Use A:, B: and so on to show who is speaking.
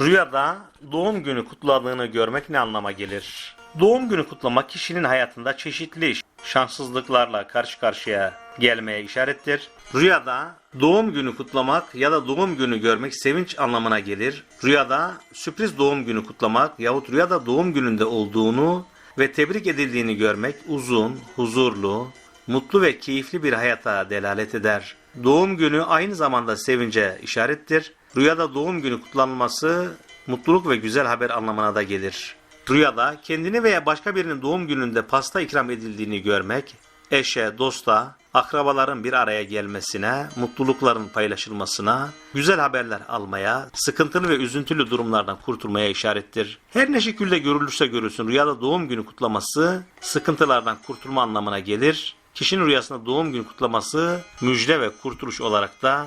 A: Rüyada doğum günü kutladığını görmek ne anlama gelir? Doğum günü kutlamak kişinin hayatında çeşitli şanssızlıklarla karşı karşıya gelmeye işarettir. Rüyada doğum günü kutlamak ya da doğum günü görmek sevinç anlamına gelir. Rüyada sürpriz doğum günü kutlamak yahut rüyada doğum gününde olduğunu ve tebrik edildiğini görmek uzun, huzurlu, mutlu ve keyifli bir hayata delalet eder. Doğum günü aynı zamanda sevince işarettir. Rüyada doğum günü kutlanması mutluluk ve güzel haber anlamına da gelir. Rüyada kendini veya başka birinin doğum gününde pasta ikram edildiğini görmek, eşe, dosta, akrabaların bir araya gelmesine, mutlulukların paylaşılmasına, güzel haberler almaya, sıkıntılı ve üzüntülü durumlardan kurtulmaya işarettir. Her ne şekilde görülürse görülsün rüyada doğum günü kutlaması sıkıntılardan kurtulma anlamına gelir. Kişinin rüyasında doğum günü kutlaması müjde ve kurtuluş olarak da